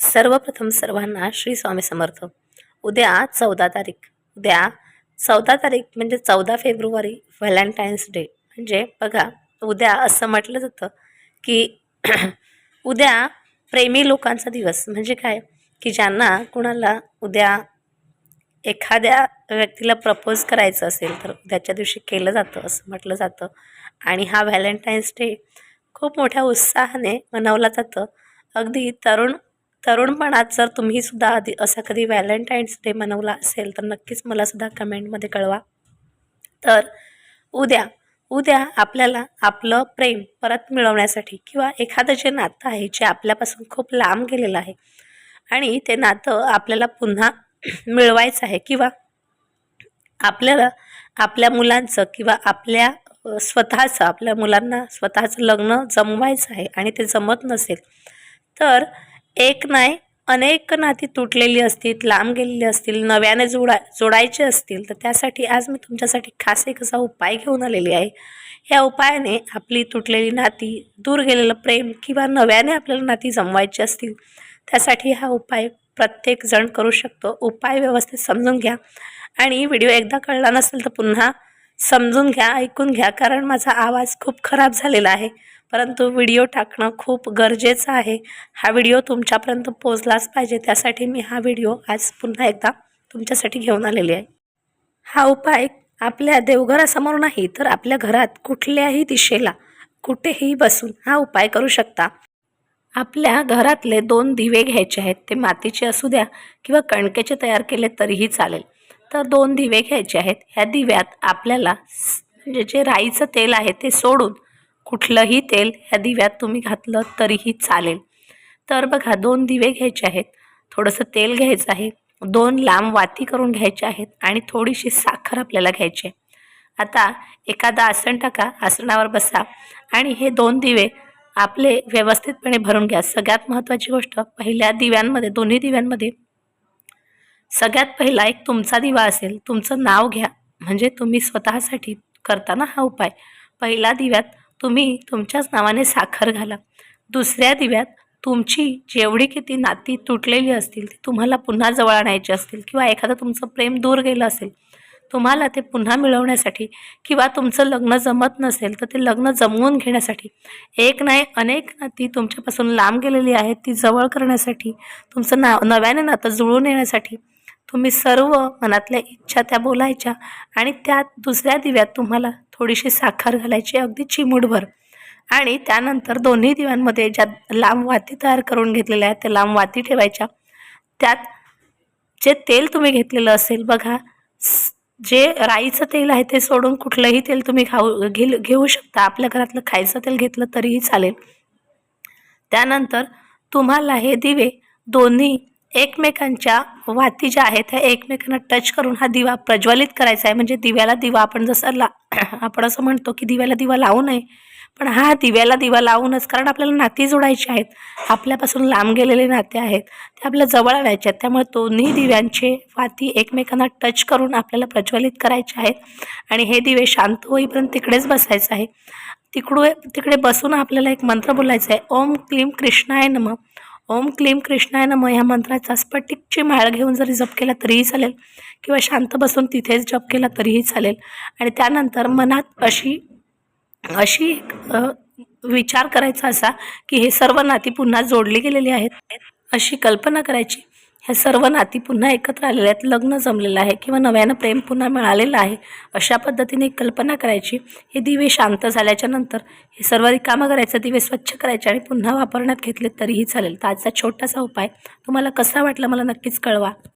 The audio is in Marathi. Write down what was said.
सर्वप्रथम सर्वांना श्री स्वामी समर्थ. उद्या चौदा तारीख. उद्या चौदा तारीख म्हणजे चौदा फेब्रुवारी व्हॅलेंटाईन्स डे. म्हणजे बघा उद्या असं म्हटलं जातं की उद्या प्रेमी लोकांचा दिवस. म्हणजे काय? की ज्यांना कुणाला उद्या एखाद्या व्यक्तीला प्रपोज करायचं असेल तर उद्याच्या दिवशी केलं जातं असं म्हटलं जातं. आणि हा व्हॅलेंटाईन्स डे खूप मोठ्या उत्साहाने मनवला जातं. अगदी तरुण तरुणपणात जर तुम्ही सुद्धा आधी असा कधी व्हॅलेंटाईन्स डे मनवला असेल तर नक्कीच मला सुद्धा कमेंटमध्ये कळवा. तर उद्या उद्या आपल्याला आपलं प्रेम परत मिळवण्यासाठी किंवा एखादं जे नातं आहे जे आपल्यापासून खूप लांब गेलेलं आहे आणि ते नातं आपल्याला पुन्हा मिळवायचं आहे किंवा आपल्याला आपल्या मुलांचं किंवा आपल्या स्वतःचं आपल्या मुलांना स्वतःचं लग्न जमवायचं आहे आणि ते जमत नसेल तर एक नाही अनेक नाती तुटलेली असतील लांब गेलेली असतील नव्याने जोडा जोडायचे असतील तर त्यासाठी आज मी तुमच्यासाठी खास एक असा उपाय घेऊन आलेली आहे. या उपायाने आपली तुटलेली नाती दूर गेलेलं प्रेम किंवा नव्याने आपल्याला नाती जमवायची असतील त्यासाठी हा उपाय प्रत्येकजण करू शकतो. उपाय व्यवस्थित समजून घ्या. आणि व्हिडिओ एकदा कळला नसेल तर पुन्हा समजून घ्या ऐकून घ्या कारण माझा आवाज खूप खराब झालेला आहे. परंतु व्हिडिओ टाकणं खूप गरजेचं आहे. हा व्हिडिओ तुमच्यापर्यंत पोचलाच पाहिजे. त्यासाठी मी हा व्हिडिओ आज पुन्हा एकदा तुमच्यासाठी घेऊन आलेली आहे. हा उपाय आपल्या देवघरासमोर नाही तर आपल्या घरात कुठल्याही दिशेला कुठेही बसून हा उपाय करू शकता. आपल्या घरातले दोन दिवे घ्यायचे आहेत ते मातीचे असू द्या किंवा कणकेचे तयार केले तरीही चालेल. तर दोन दिवे घ्यायचे आहेत. ह्या दिव्यात आपल्याला म्हणजे जे राईचं तेल आहे ते सोडून कुठलंही तेल ह्या दिव्यात तुम्ही घातलं तरीही चालेल. तर बघा दोन दिवे घ्यायचे आहेत. थोडंसं तेल घ्यायचं आहे. दोन लांब वाती करून घ्यायच्या आहेत आणि थोडीशी साखर आपल्याला घ्यायची आहे. आता एखादा आसन टाका आसनावर बसा आणि हे दोन दिवे आपले व्यवस्थितपणे भरून घ्या. सगळ्यात महत्त्वाची गोष्ट पहिल्या दिव्यांमध्ये दोन्ही दिव्यांमध्ये सगळ्यात पहिला एक तुमचा दिवा असेल तुमचं नाव घ्या. म्हणजे तुम्ही स्वतःसाठी करताना हा उपाय. पहिल्या दिव्यात तुम्ही तुमच्याच नावाने साखर घाला. दुसऱ्या दिव्यात तुमची जेवढी किती नाती तुटलेली असतील ती तुम्हाला पुन्हा जवळ आणायची असतील किंवा एखादं तुमचं प्रेम दूर गेलं असेल तुम्हाला ते पुन्हा मिळवण्यासाठी किंवा तुमचं लग्न जमत नसेल तर ते लग्न जमवून घेण्यासाठी एक नाही अनेक नाती तुमच्यापासून लांब गेलेली आहेत ती जवळ करण्यासाठी तुमचं नाव नव्याने नातं जुळून येण्यासाठी तुम्ही सर्व मनातल्या इच्छा त्या बोलायच्या आणि त्यात दुसऱ्या दिव्यात तुम्हाला थोडीशी साखर घालायची अगदी चिमूटभर. आणि त्यानंतर दोन्ही दिव्यांमध्ये ज्या लांब वाती तयार करून घेतलेल्या आहेत त्या लांब वाती ठेवायच्या. त्यात जे तेल तुम्ही घेतलेलं असेल बघा जे राईचं तेल आहे ते सोडून कुठलंही तेल तुम्ही खाऊ घे घेऊ शकता. आपल्या घरातलं खायचं तेल घेतलं तरीही चालेल. त्यानंतर तुम्हाला हे दिवे दोन्ही एकमेकांच्या वाती ज्या आहेत त्या एकमेकांना टच करून हा दिवा प्रज्वलित करायचा आहे. म्हणजे दिव्याला दिवा आपण जसं ला आपण असं म्हणतो की दिव्याला दिवा लावू नये. पण हा दिव्याला दिवा लावूनच कारण आपल्याला नाती जोडायची आहेत. आपल्यापासून लांब गेलेले नाते आहेत. ते आपल्या जवळ आणायचे आहेत. त्यामुळे दोन्ही दिव्यांचे वाती एकमेकांना टच करून आपल्याला प्रज्वलित करायचे आहेत. आणि हे दिवे शांत होईपर्यंत तिकडेच बसायचं आहे. तिकडू तिकडे बसून आपल्याला एक मंत्र बोलायचा आहे. ओम क्लीम कृष्णाय नम. ओम क्लीम कृष्णाय नम. ह्या मंत्राचा स्फटिकची माळ घेऊन जरी जप केला तरीही चालेल किंवा शांत बसून तिथेच जप केला तरीही चालेल. आणि त्यानंतर मनात अशी अशी एक विचार करायचा असा की हे सर्व नाती पुन्हा जोडली गेलेली आहेत. अशी कल्पना करायची ह्या सर्व नाती पुन्हा एकत्र आलेल्या आहेत लग्न जमलेलं आहे किंवा नव्यानं प्रेम पुन्हा मिळालेलं आहे अशा पद्धतीने एक कल्पना करायची. हे दिवे शांत झाल्याच्यानंतर हे सर्व रिकामं करायचं दिवे स्वच्छ करायचे आणि पुन्हा वापरण्यात घेतले तरीही चालेल. तर आजचा छोटासा उपाय तुम्हाला कसा वाटला मला नक्कीच कळवा.